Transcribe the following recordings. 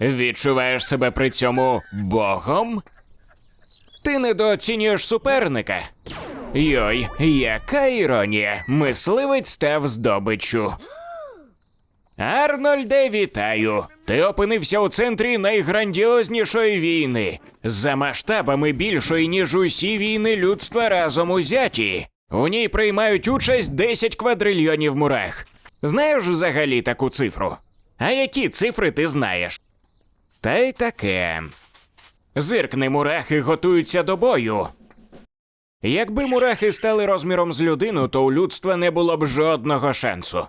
Відчуваєш себе при цьому богом? Ти недооцінюєш суперника. Йой, яка іронія! Мисливець став здобиччю. Арнольде, вітаю! Ти опинився у центрі найграндіознішої війни, за масштабами більшої, ніж усі війни людства разом узяті. У ній приймають участь 10 квадрильйонів мурах. Знаєш взагалі таку цифру? А які цифри ти знаєш? Та й таке. Зиркни мурахи готуються до бою. Якби мурахи стали розміром з людину, то у людства не було б жодного шансу.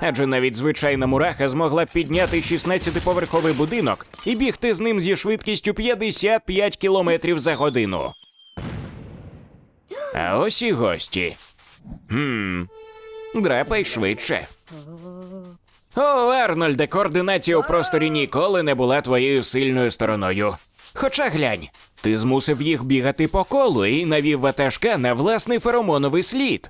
Адже навіть звичайна мураха змогла б підняти 16-поверховий будинок і бігти з ним зі швидкістю 55 кілометрів за годину. А ось і гості. Хм. Драпай швидше. О, Арнольде, координація у просторі ніколи не була твоєю сильною стороною. Хоча глянь, ти змусив їх бігати по колу і навів ватажка на власний феромоновий слід.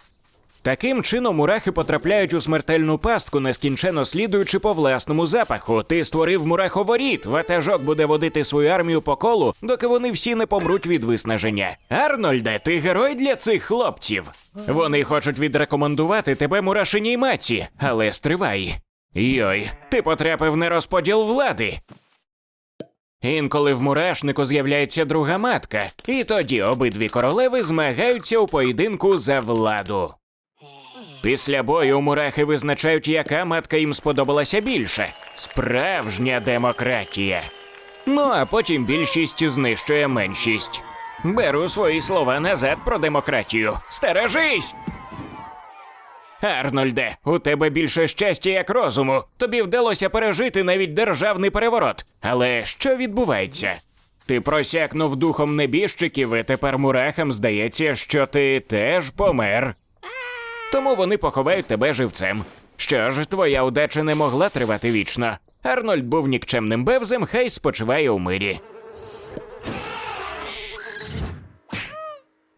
Таким чином мурахи потрапляють у смертельну пастку, нескінченно слідуючи по власному запаху. Ти створив мураховоріт. Ватажок буде водити свою армію по колу, доки вони всі не помруть від виснаження. Арнольде, ти герой для цих хлопців. Вони хочуть відрекомендувати тебе мурашиній маці, але стривай. Йой, ти потрапив на розподіл влади. Інколи в мурашнику з'являється друга матка, і тоді обидві королеви змагаються у поєдинку за владу. Після бою мурахи визначають, яка матка їм сподобалася більше. Справжня демократія. Ну а потім більшість знищує меншість. Беру свої слова назад про демократію. Стережись! Арнольде, у тебе більше щастя як розуму. Тобі вдалося пережити навіть державний переворот. Але що відбувається? Ти просякнув духом небіжчиків, і тепер мурахам здається, що ти теж помер. Тому вони поховають тебе живцем. Що ж, твоя удача не могла тривати вічно. Арнольд був нікчемним бевзем, хай спочиває у мирі.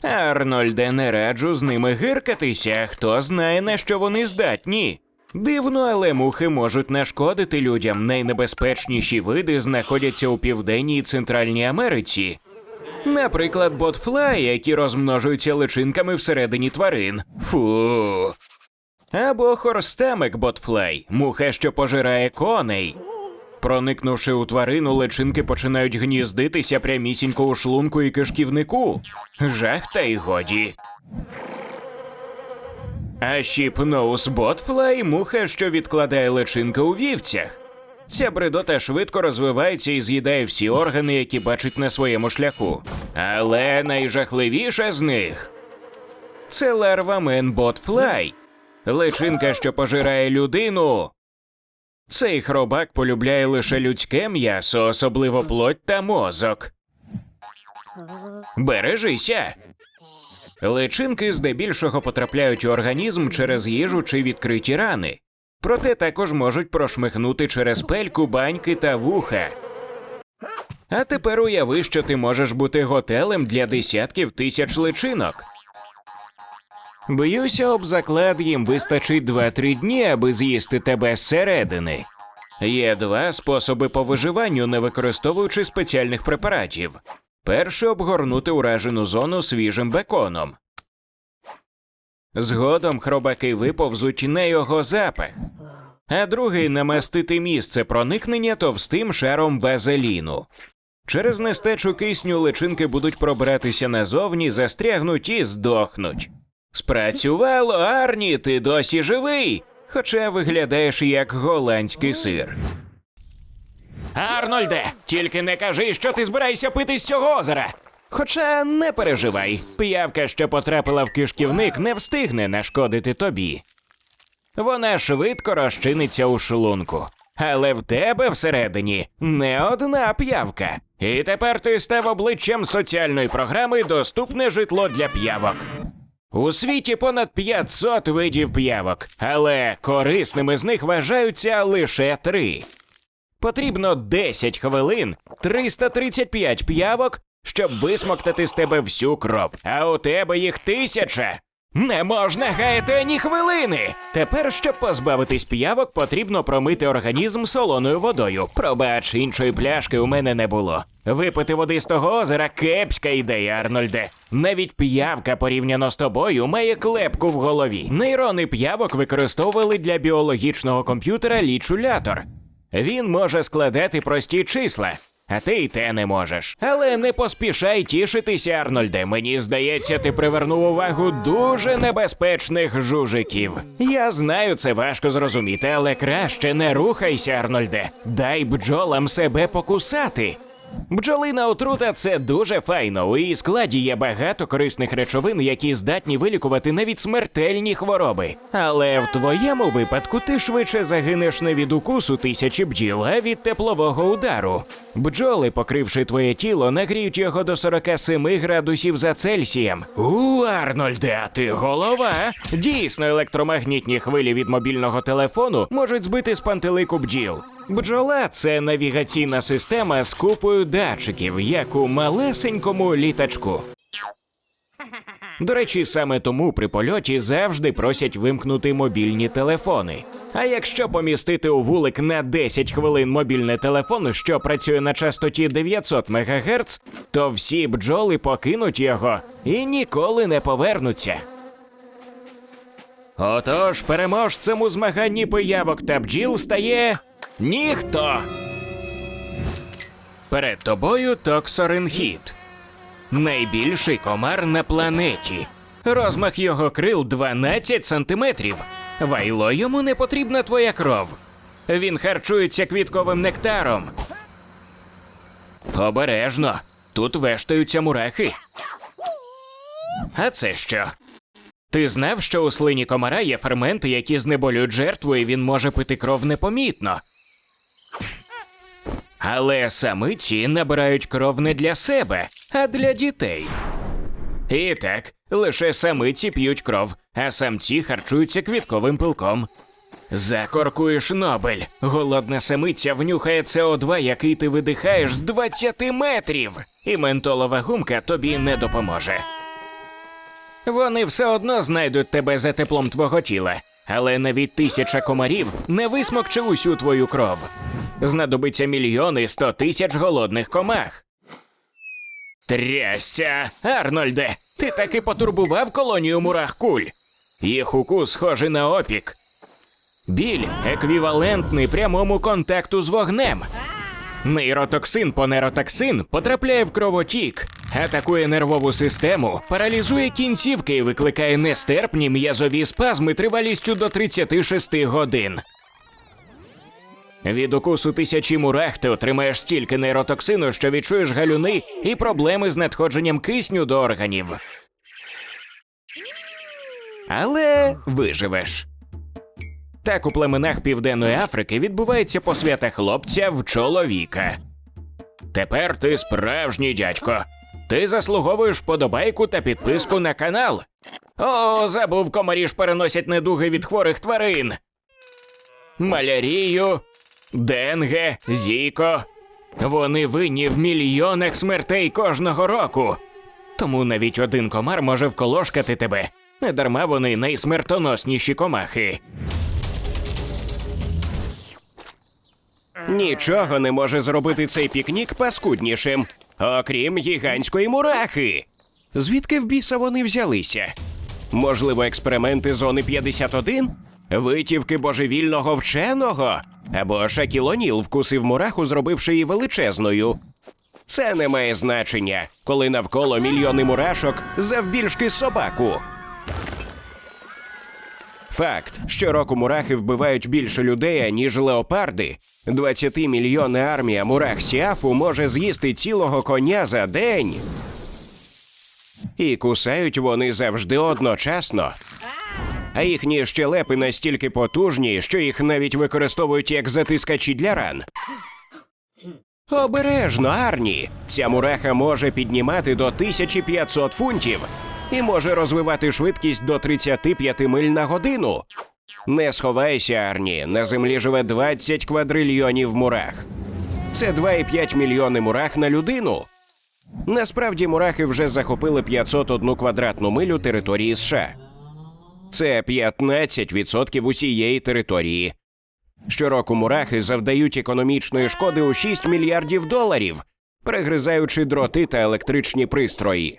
Арнольде, не раджу з ними гиркатися. Хто знає, на що вони здатні. Дивно, але мухи можуть нашкодити людям. Найнебезпечніші види знаходяться у південній і центральній Америці. Наприклад, ботфлаї, які розмножуються личинками всередині тварин. Фу. Або хорстамик ботфлай, муха, що пожирає коней. Проникнувши у тварину, личинки починають гніздитися прямісінько у шлунку і кишківнику. Жах та й годі. А щіпноус ботфлай муха, що відкладає личинки у вівцях. Ця бредота швидко розвивається і з'їдає всі органи, які бачить на своєму шляху. Але найжахливіша з них це ларва мен ботфлай. Личинка, що пожирає людину. Цей хробак полюбляє лише людське м'ясо, особливо плоть та мозок. Бережися. Личинки здебільшого потрапляють у організм через їжу чи відкриті рани. Проте також можуть прошмихнути через пельку, баньки та вуха. А тепер уяви, що ти можеш бути готелем для десятків тисяч личинок. Б'юся об заклад, їм вистачить 2-3 дні, аби з'їсти тебе зсередини. Є два способи по виживанню, не використовуючи спеціальних препаратів. Перший обгорнути уражену зону свіжим беконом. Згодом хробаки виповзуть на його запах, а другий намастити місце проникнення товстим шаром вазеліну. Через нестечу кисню личинки будуть пробиратися назовні, застрягнуть і здохнуть. Спрацювало, Арні, ти досі живий, хоча виглядаєш як голландський сир. Арнольде, тільки не кажи, що ти збираєшся пити з цього озера. Хоча не переживай, п'явка, що потрапила в кишківник, не встигне нашкодити тобі. Вона швидко розчиниться у шлунку. Але в тебе всередині не одна п'явка. І тепер ти став обличчям соціальної програми Доступне житло для п'явок. У світі понад 500 видів п'явок, але корисними з них вважаються лише три. Потрібно 10 хвилин, 335 п'явок, щоб висмоктати з тебе всю кров, а у тебе їх тисяча. Не можна гаяти ані хвилини. Тепер, щоб позбавитись п'явок, потрібно промити організм солоною водою. Пробач, іншої пляшки у мене не було. Випити води з того озера кепська ідея, Арнольде. Навіть п'явка порівняно з тобою має клепку в голові. Нейрони п'явок використовували для біологічного комп'ютера лічулятор. Він може складати прості числа. А ти й те не можеш. Але не поспішай тішитися, Арнольде. Мені здається, ти привернув увагу дуже небезпечних жужиків. Я знаю, це важко зрозуміти, але краще не рухайся, Арнольде. Дай бджолам себе покусати. Бджолина отрута це дуже файно. У її складі є багато корисних речовин, які здатні вилікувати навіть смертельні хвороби. Але в твоєму випадку ти швидше загинеш не від укусу тисячі бджіл, а від теплового удару. Бджоли, покривши твоє тіло, нагріють його до 47 градусів за Цельсієм. У, Арнольде, а ти голова. Дійсно, електромагнітні хвилі від мобільного телефону можуть збити з пантелику бджіл. Бджола це навігаційна система з купою датчиків, як у малесенькому літачку. До речі, саме тому при польоті завжди просять вимкнути мобільні телефони. А якщо помістити у вулик на 10 хвилин мобільний телефон, що працює на частоті 900 МГц, то всі бджоли покинуть його і ніколи не повернуться. Отож, переможцем у змаганні пиявок та бджіл стає ніхто. Перед тобою токсоринхіт. Найбільший комар на планеті. Розмах його крил 12 сантиметрів. Вайло йому не потрібна твоя кров. Він харчується квітковим нектаром. Обережно. Тут вештаються мурахи. А це що? Ти знав, що у слині комара є ферменти, які знеболюють жертву, і він може пити кров непомітно. Але самиці набирають кров не для себе, а для дітей. І так, лише самиці п'ють кров, а самці харчуються квітковим пилком. Закоркуєш Нобель. Голодна самиця внюхає СО2, який ти видихаєш з 20 метрів, і ментолова гумка тобі не допоможе. Вони все одно знайдуть тебе за теплом твого тіла, але навіть тисяча комарів не висмокче усю твою кров. Знадобиться мільйони сто тисяч голодних комах. Трясця, Арнольде, ти таки потурбував колонію мурах куль. Їх укус схожий на опік. Біль еквівалентний прямому контакту з вогнем. Нейротоксин по нейротоксин потрапляє в кровотік, атакує нервову систему, паралізує кінцівки і викликає нестерпні м'язові спазми тривалістю до 36 годин. Від укусу тисячі мурах ти отримаєш стільки нейротоксину, що відчуєш галюни і проблеми з надходженням кисню до органів. Але виживеш. Так у племенах Південної Африки відбувається посвята хлопця в чоловіка. Тепер ти справжній дядько. Ти заслуговуєш подобайку та підписку на канал. О, забув, комарі ж переносять недуги від хворих тварин. Малярію, денге, зіко. Вони винні в мільйонах смертей кожного року. Тому навіть один комар може вколошкати тебе. Недарма вони найсмертоносніші комахи. Нічого не може зробити цей пікнік паскуднішим, окрім гігантської мурахи. Звідки в біса вони взялися? Можливо, експерименти зони 51? Витівки божевільного вченого? Або Шакілоніл вкусив мураху, зробивши її величезною. Це не має значення, коли навколо мільйони мурашок завбільшки собаку. Факт: щороку мурахи вбивають більше людей, ніж леопарди. 20-мільйонна армія мурах Сіафу може з'їсти цілого коня за день. І кусають вони завжди одночасно. А їхні щелепи настільки потужні, що їх навіть використовують як затискачі для ран. Обережно, Арні! Ця мураха може піднімати до 1500 фунтів і може розвивати швидкість до 35 миль на годину. Не сховайся, Арні. На землі живе 20 квадрильйонів мурах. Це 2,5 мільйони мурах на людину. Насправді мурахи вже захопили 501 квадратну милю території США. Це 15% усієї території. Щороку мурахи завдають економічної шкоди у 6 мільярдів доларів, перегризаючи дроти та електричні пристрої.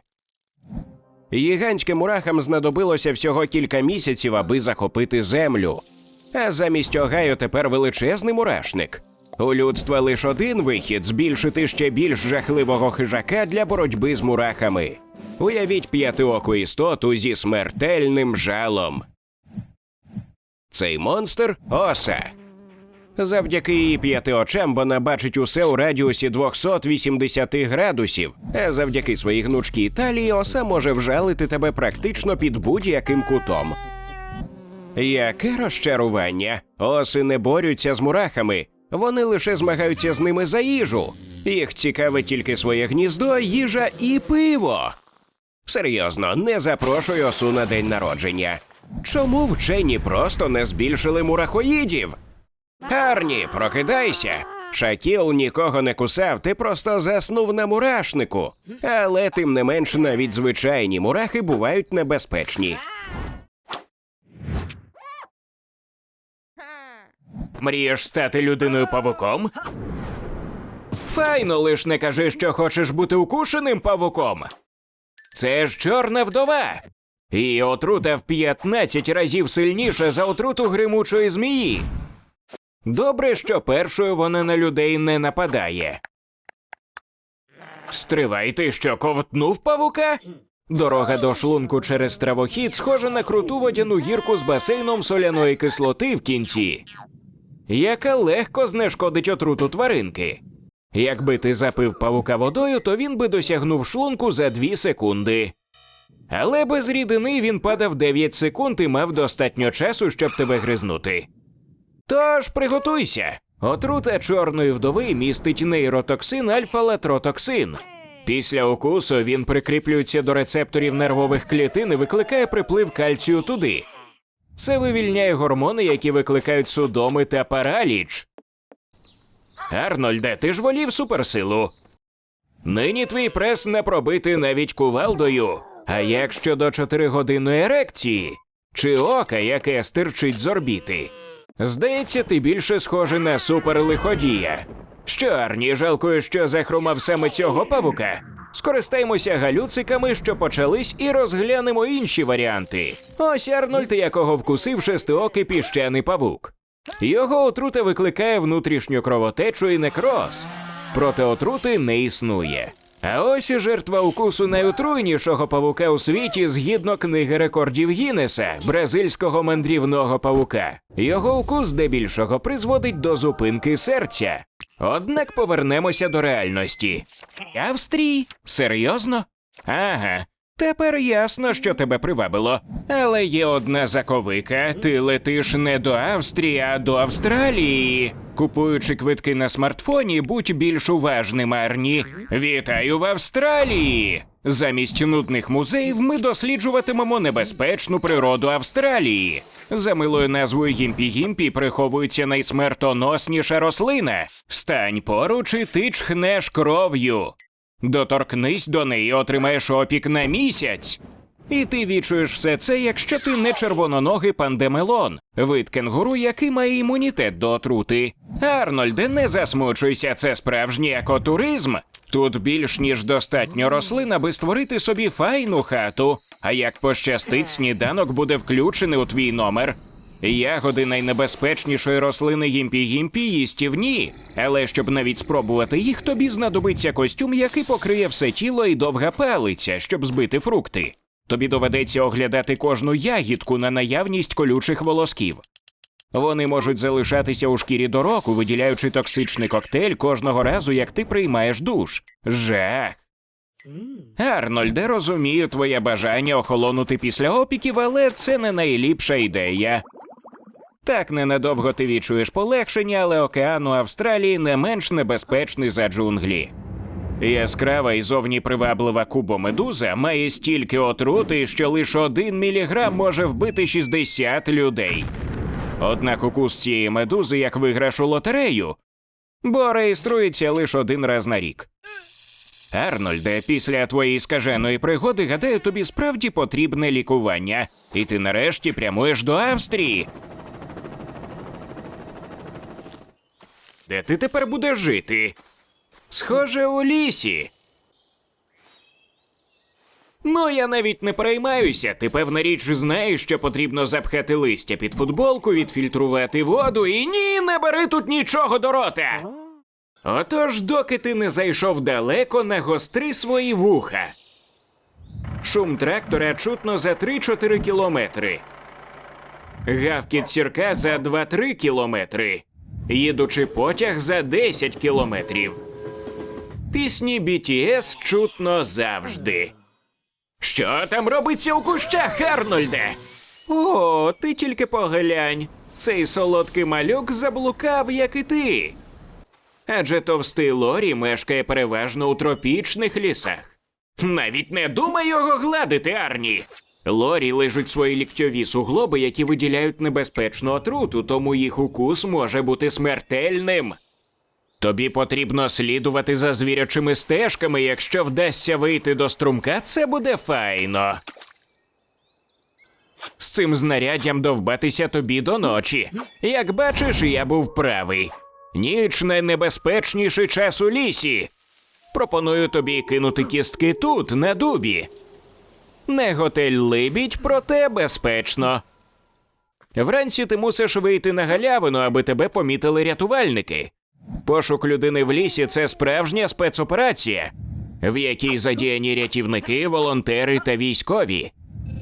Гігантським мурахам знадобилося всього кілька місяців, аби захопити землю. А замість Огайо тепер величезний мурашник. У людства лише один вихід збільшити ще більш жахливого хижака для боротьби з мурахами. Уявіть п'ятиоку істоту зі смертельним жалом. Цей монстр оса. Завдяки її п'яти очам вона бачить усе у радіусі 280 градусів, а завдяки своїй гнучкій талії оса може вжалити тебе практично під будь-яким кутом. Яке розчарування? Оси не борються з мурахами, вони лише змагаються з ними за їжу. Їх цікавить тільки своє гніздо, їжа і пиво. Серйозно, не запрошую осу на день народження. Чому вчені просто не збільшили мурахоїдів? Арні, прокидайся. Шакіл нікого не кусав, ти просто заснув на мурашнику. Але тим не менш, навіть звичайні мурахи бувають небезпечні. Мрієш стати людиною павуком? Файно, лиш не кажи, що хочеш бути укушеним павуком. Це ж чорна вдова. Її отрута в 15 разів сильніша за отруту гримучої змії. Добре, що першою вона на людей не нападає. Стривай, ти що ковтнув павука? Дорога до шлунку через травохід схожа на круту водяну гірку з басейном соляної кислоти в кінці, яка легко знешкодить отруту тваринки. Якби ти запив павука водою, то він би досягнув шлунку за 2 секунди. Але без рідини він падав 9 секунд і мав достатньо часу, щоб тебе гризнути. Тож приготуйся. Отрута чорної вдови містить нейротоксин альфа-латротоксин. Після укусу він прикріплюється до рецепторів нервових клітин і викликає приплив кальцію туди. Це вивільняє гормони, які викликають судоми та параліч. Арнольде, ти ж волів суперсилу. Нині твій прес не пробити навіть кувалдою. А як щодо чотиригодинної ерекції? Чи ока, яке стирчить з орбіти? Здається, ти більше схожий на суперлиходія. Що, Арні, жалкую, що захромав саме цього павука? Скористаймося галюциками, що почались, і розглянемо інші варіанти. Ось Арнольд, якого вкусив шестиокий піщаний павук. Його отрута викликає внутрішню кровотечу і некроз. Проте отрути не існує. А ось і жертва укусу найотруйнішого павука у світі згідно книги рекордів Гіннеса, бразильського мандрівного павука. Його укус здебільшого призводить до зупинки серця. Однак повернемося до реальності. Австрії? Серйозно? Ага. Тепер ясно, що тебе привабило. Але є одна заковика: ти летиш не до Австрії, а до Австралії. Купуючи квитки на смартфоні, будь більш уважним, Арні. Вітаю в Австралії! Замість нудних музеїв ми досліджуватимемо небезпечну природу Австралії. За милою назвою Гімпі-Гімпі приховується найсмертоносніша рослина. Стань поруч і ти чхнеш кров'ю. Доторкнись до неї, отримаєш опік на місяць. І ти відчуєш все це, якщо ти не червононогий пандемелон, вид кенгуру, який має імунітет до отрути. Арнольде, не засмучуйся, це справжній екотуризм. Тут більш ніж достатньо рослин, аби створити собі файну хату. А як пощастить, сніданок буде включений у твій номер. Ягоди найнебезпечнішої рослини гімпі-гімпі їстівні, але щоб навіть спробувати їх, тобі знадобиться костюм, який покриє все тіло і довга палиця, щоб збити фрукти. Тобі доведеться оглядати кожну ягідку на наявність колючих волосків. Вони можуть залишатися у шкірі до року, виділяючи токсичний коктейль кожного разу, як ти приймаєш душ. Жах. Арнольде, розумію твоє бажання охолонути після опіків, але це не найліпша ідея. Так ненадовго ти відчуєш полегшення, але океан Австралії не менш небезпечний за джунглі. Яскрава і зовні приваблива кубомедуза має стільки отрути, що лише один міліграм може вбити 60 людей. Однак укус цієї медузи як виграш у лотерею, бо реєструється лише один раз на рік. Арнольде, після твоєї скаженої пригоди, гадаю, тобі справді потрібне лікування, і ти нарешті прямуєш до Австрії. Де ти тепер будеш жити? Схоже, у лісі. Ну, я навіть не переймаюся. Ти, певна річ, знаєш, що потрібно запхати листя під футболку, відфільтрувати воду і ні, не бери тут нічого до рота. Отож, доки ти не зайшов далеко, нагостри свої вуха. Шум трактора чутно за 3-4 кілометри. Гавкіт сірка за 2-3 кілометри. Їдучи потяг за 10 кілометрів. Пісні BTS чутно завжди. Що там робиться у кущах, Арнольде? О, ти тільки поглянь. Цей солодкий малюк заблукав, як і ти. Адже товстий Лорі мешкає переважно у тропічних лісах. Навіть не думай його гладити, Арні. Лорі лежуть свої ліктьові суглоби, які виділяють небезпечну отруту, тому їх укус може бути смертельним. Тобі потрібно слідувати за звірячими стежками, якщо вдасться вийти до струмка, це буде файно. З цим знаряддям довбатися тобі до ночі. Як бачиш, я був правий. Ніч найнебезпечніший час у лісі. Пропоную тобі кинути кістки тут, на дубі. Не готель либідь, проте безпечно. Вранці ти мусиш вийти на галявину, аби тебе помітили рятувальники. Пошук людини в лісі це справжня спецоперація, в якій задіяні рятівники, волонтери та військові.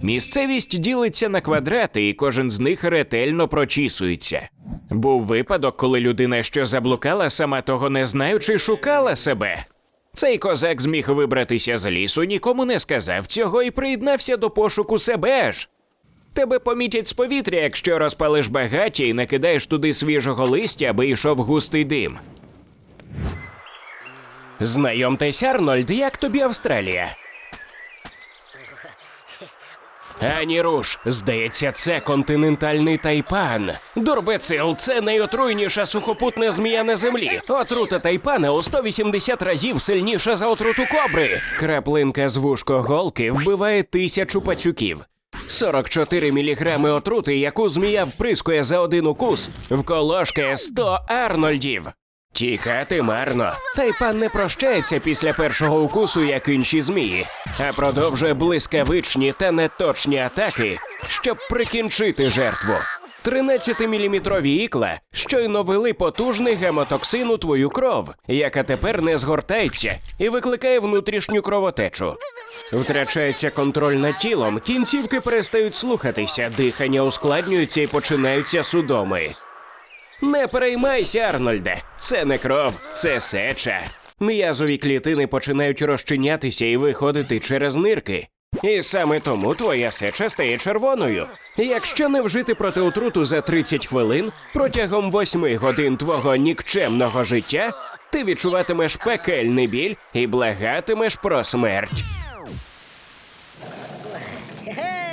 Місцевість ділиться на квадрати, і кожен з них ретельно прочісується. Був випадок, коли людина, що заблукала, сама того не знаючи, шукала себе. Цей козак зміг вибратися з лісу, нікому не сказав цього і приєднався до пошуку себе ж. Тебе помітять з повітря, якщо розпалиш багаття і накидаєш туди свіжого листя, аби йшов густий дим. Знайомтесь, Арнольд, як тобі Австралія? Ані руш, здається, це континентальний тайпан. Дурбецил, це найотруйніша сухопутна змія на землі. Отрута тайпана у 180 разів сильніша за отруту кобри. Краплинка з вушкоголки вбиває тисячу пацюків. 44 міліграми отрути, яку змія вприскує за один укус, вколошкає 100 арнольдів. Тікати марно. та й пан не прощається після першого укусу, як інші змії, а продовжує блискавичні та неточні атаки, щоб прикінчити жертву. 13-міліметрові ікла щойно вели потужний гемотоксин у твою кров, яка тепер не згортається і викликає внутрішню кровотечу. Втрачається контроль над тілом, кінцівки перестають слухатися, дихання ускладнюється і починаються судоми. Не переймайся, Арнольде. Це не кров, це сеча. М'язові клітини починають розчинятися і виходити через нирки. І саме тому твоя сеча стає червоною. Якщо не вжити проти отруту за 30 хвилин, протягом 8 годин твого нікчемного життя ти відчуватимеш пекельний біль і благатимеш про смерть.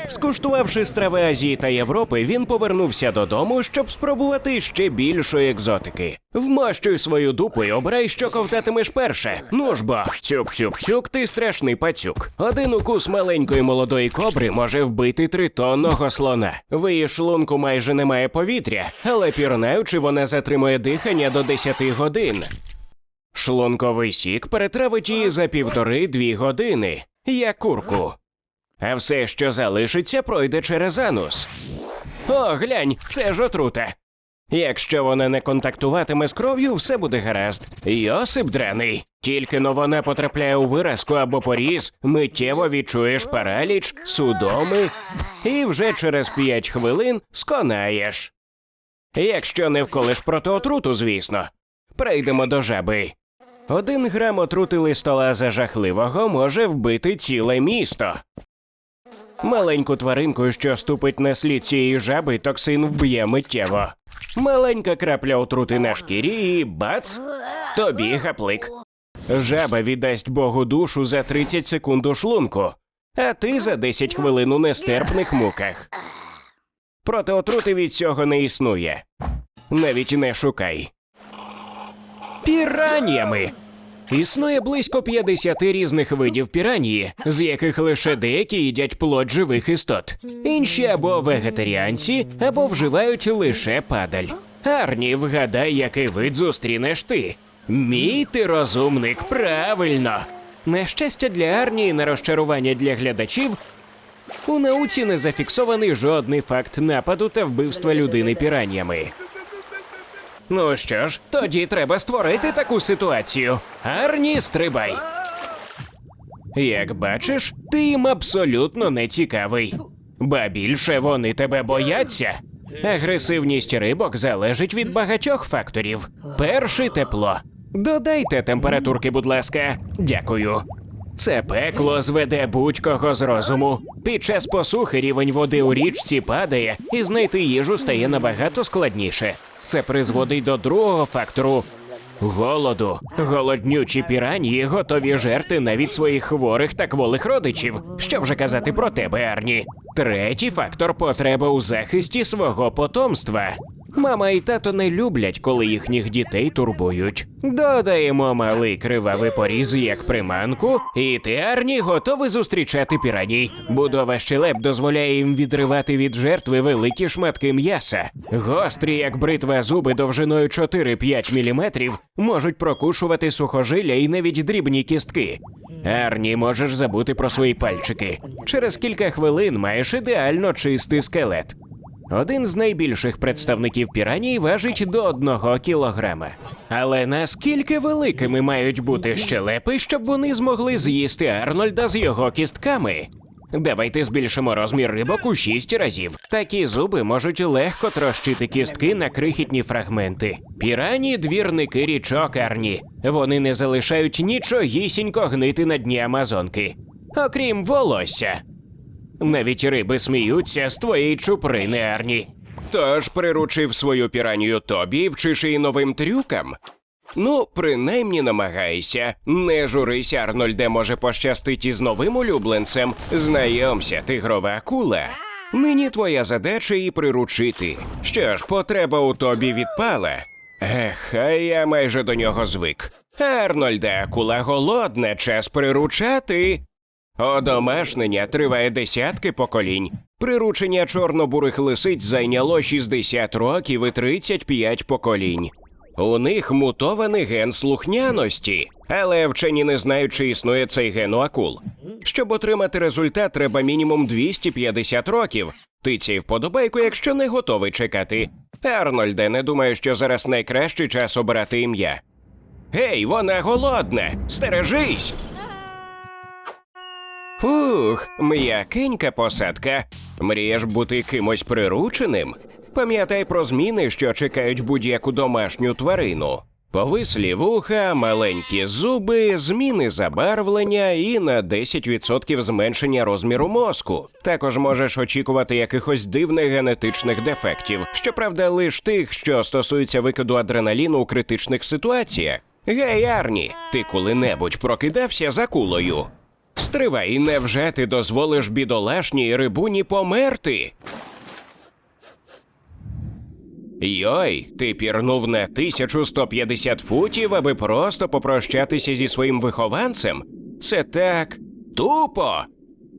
Скуштувавши страви Азії та Європи, він повернувся додому, щоб спробувати ще більшої екзотики. Вмощуй свою дупу і обирай, що ковтатимеш перше. Ну ж бо, цюк-цюк-цюк, ти страшний пацюк. Один укус маленької молодої кобри може вбити тритонного слона. В її шлунку майже немає повітря, але пірнаючи, вона затримує дихання до 10 годин. Шлунковий сік перетравить її за півтори-дві години, як курку. А все, що залишиться, пройде через анус. О, глянь, це ж отрута. Якщо вона не контактуватиме з кров'ю, все буде гаразд. Йосип драний. Тільки но вона потрапляє у виразку або поріз, миттєво відчуєш параліч, судоми, і вже через п'ять хвилин сконаєш. Якщо не вколиш проти отруту, звісно. Прийдемо до жаби. Один грам отрути листолаза жахливого може вбити ціле місто. Маленьку тваринку, що ступить на слід цієї жаби, токсин вб'є миттєво. Маленька крапля отрути на шкірі і бац! Тобі гаплик. Жаба віддасть Богу душу за 30 секунд у шлунку, а ти за 10 хвилин у нестерпних муках. Проти отрути від цього не існує. Навіть не шукай. Піраннями. Існує близько 50 різних видів піранії, з яких лише деякі їдять плод живих істот. Інші або вегетаріанці, або вживають лише падаль. Арні, вгадай, який вид зустрінеш ти. Мій ти розумник, правильно. На щастя для Арні і на розчарування для глядачів, у науці не зафіксований жодний факт нападу та вбивства людини піраннями. Ну що ж, тоді треба створити таку ситуацію. Арні, стрибай. Як бачиш, ти їм абсолютно не цікавий. Ба більше вони тебе бояться. Агресивність рибок залежить від багатьох факторів. Перший тепло. Додайте температурки, будь ласка. Дякую. Це пекло зведе будь-кого з розуму. Під час посухи рівень води у річці падає, і знайти їжу стає набагато складніше. Це призводить до другого фактору голоду. Голоднючі піранії готові жерти навіть своїх хворих та кволих родичів. Що вже казати про тебе, Арні? Третій фактор потреба у захисті свого потомства. Мама і тато не люблять, коли їхніх дітей турбують. Додаємо малий кривавий поріз як приманку, і ти, Арні, готовий зустрічати піраній. Будова щелеп дозволяє їм відривати від жертви великі шматки м'яса. Гострі, як бритва зуби довжиною 4-5 мм, можуть прокушувати сухожилля і навіть дрібні кістки. Арні, можеш забути про свої пальчики. Через кілька хвилин маєш ідеально чистий скелет. Один з найбільших представників піраній важить до одного кілограма. Але наскільки великими мають бути щелепи, щоб вони змогли з'їсти Арнольда з його кістками? Давайте збільшимо розмір рибок у шість разів. Такі зуби можуть легко трощити кістки на крихітні фрагменти. Пірані двірники річок Арні. Вони не залишають нічогісінько гнити на дні Амазонки, окрім волосся. Навіть риби сміються з твоєї чуприни, Арні. Тож приручив свою піранію тобі вчиш її новим трюкам. Ну, принаймні намагайся. Не журися, Арнольде, може пощастить із новим улюбленцем. Знайомся, тигрова акула. Нині твоя задача її приручити. Що ж, потреба у тобі відпала. Ех, а я майже до нього звик. Арнольде, акула голодна, час приручати. Одомашнення триває десятки поколінь. Приручення чорнобурих лисиць зайняло 60 років і 35 поколінь. У них мутований ген слухняності, але вчені не знають, чи існує цей ген у акул. Щоб отримати результат, треба мінімум 250 років. Тицяй вподобайку, якщо не готовий чекати. Арнольде, не думаю, що зараз найкращий час обирати ім'я. Гей, вона голодна! Стережись! Фух, м'якенька посадка. Мрієш бути кимось прирученим? Пам'ятай про зміни, що чекають будь-яку домашню тварину. Повислі вуха, маленькі зуби, зміни забарвлення і на 10% зменшення розміру мозку. Також можеш очікувати якихось дивних генетичних дефектів, щоправда, лиш тих, що стосуються викиду адреналіну у критичних ситуаціях. Гей, Арні, ти коли-небудь прокидався за кулою? Стривай, невже ти дозволиш бідолашній рибуні померти? Йой, ти пірнув на 1150 футів, аби просто попрощатися зі своїм вихованцем? Це так тупо.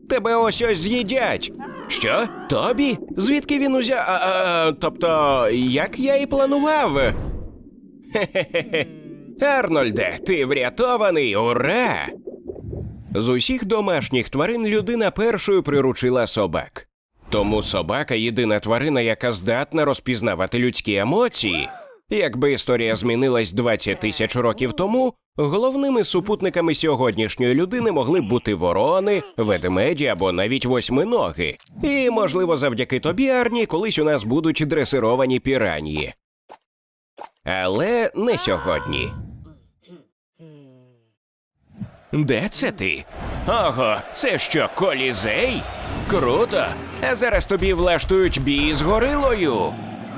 Тебе ось ось з'їдять. Що? Тобі? Звідки він узяв? А, а, тобто, як я і планував? Хе-хе-хе. Арнольде, ти врятований, ура! З усіх домашніх тварин людина першою приручила собак. Тому собака єдина тварина, яка здатна розпізнавати людські емоції. Якби історія змінилась 20 тисяч років тому, головними супутниками сьогоднішньої людини могли б бути ворони, ведмеді або навіть восьминоги. І, можливо, завдяки тобі, Арні, колись у нас будуть дресировані піранії. Але не сьогодні. Де це ти? Ого, це що, колізей? Круто! А зараз тобі влаштують бій з горилою.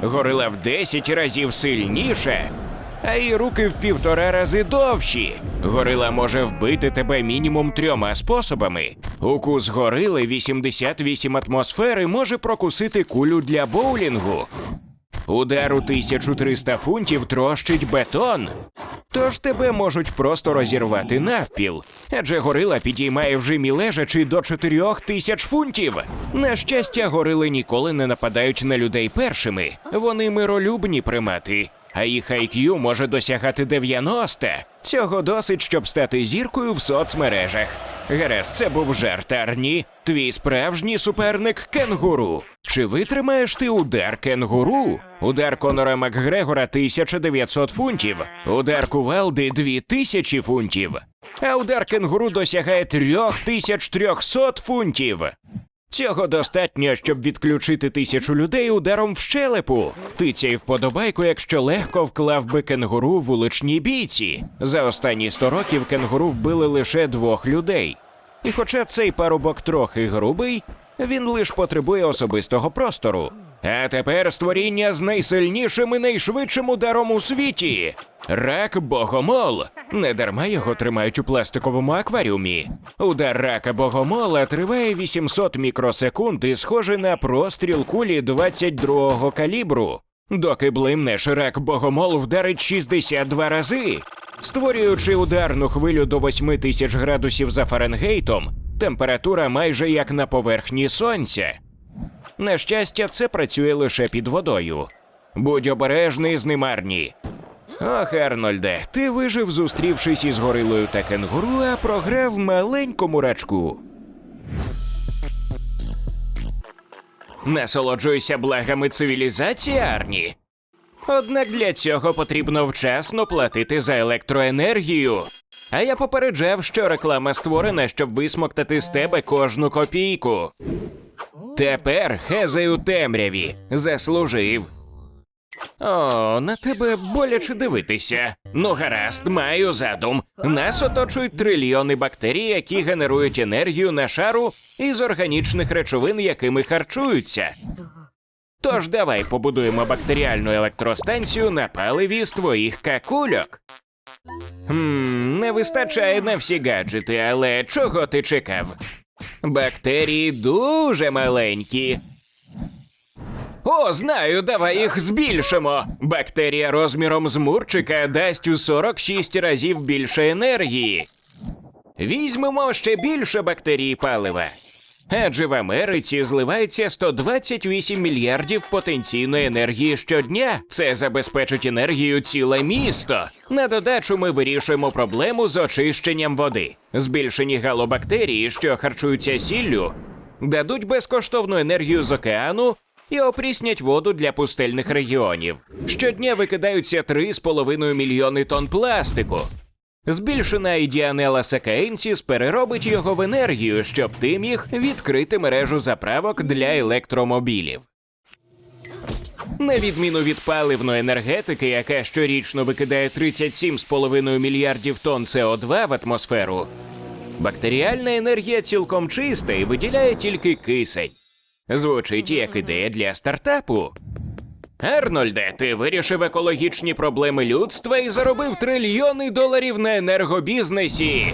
Горила в 10 разів сильніше, а її руки в півтора рази довші. Горила може вбити тебе мінімум трьома способами. Укус горили 88 атмосфери може прокусити кулю для боулінгу. Удар у 1300 фунтів трощить бетон. Тож тебе можуть просто розірвати навпіл. Адже горила підіймає в жимі лежачи до 4 тисяч фунтів. На щастя, горили ніколи не нападають на людей першими. Вони миролюбні примати. А їх IQ може досягати 90. Цього досить, щоб стати зіркою в соцмережах. Гаразд, це був жарт, Арні. Твій справжній суперник кенгуру. Чи витримаєш ти удар кенгуру? Удар Конора Макгрегора 1900 фунтів, удар кувалди 2000 фунтів, а удар кенгуру досягає 3300 фунтів. Цього достатньо, щоб відключити тисячу людей ударом в щелепу. Тицяй вподобайку, якщо легко вклав би кенгуру в уличні бійці. За останні 100 років кенгуру вбили лише двох людей. І хоча цей парубок трохи грубий, він лише потребує особистого простору. А тепер створіння з найсильнішим і найшвидшим ударом у світі. Рак богомол. Недарма його тримають у пластиковому акваріумі. Удар рака богомола триває 800 мікросекунд і схожий на простріл кулі 22-го калібру. Доки блимнеш, рак богомол вдарить 62 рази. Створюючи ударну хвилю до 8000 градусів за Фаренгейтом, температура майже як на поверхні сонця. На щастя, це працює лише під водою. Будь обережний з нимарні. Ох, Арнольде, ти вижив, зустрівшись із горилою та кенгуру, а програв маленькому рачку. Насолоджуйся благами цивілізації, Арні. Однак для цього потрібно вчасно платити за електроенергію. А я попереджав, що реклама створена, щоб висмоктати з тебе кожну копійку. Тепер хезай у темряві. Заслужив. О, на тебе боляче дивитися. Ну, гаразд, маю задум. Нас оточують трильйони бактерій, які генерують енергію на шару із органічних речовин, якими харчуються. Тож давай побудуємо бактеріальну електростанцію на паливі з твоїх какульок. Хм, не вистачає на всі гаджети, але чого ти чекав? Бактерії дуже маленькі. О, знаю, давай їх збільшимо. Бактерія розміром з мурчика дасть у 46 разів більше енергії. Візьмемо ще більше бактерій палива. Адже в Америці зливається 128 мільярдів потенційної енергії щодня. Це забезпечить енергію ціле місто. На додачу ми вирішуємо проблему з очищенням води. Збільшені галобактерії, що харчуються сіллю, дадуть безкоштовну енергію з океану і опріснять воду для пустельних регіонів. Щодня викидаються 3,5 мільйони тонн пластику. Збільшена ідіанела Сакаенсіс переробить його в енергію, щоб ти міг відкрити мережу заправок для електромобілів. На відміну від паливної енергетики, яка щорічно викидає 37,5 мільярдів тонн СО2 в атмосферу, бактеріальна енергія цілком чиста і виділяє тільки кисень. Звучить як ідея для стартапу. Арнольде, ти вирішив екологічні проблеми людства і заробив трильйони доларів на енергобізнесі.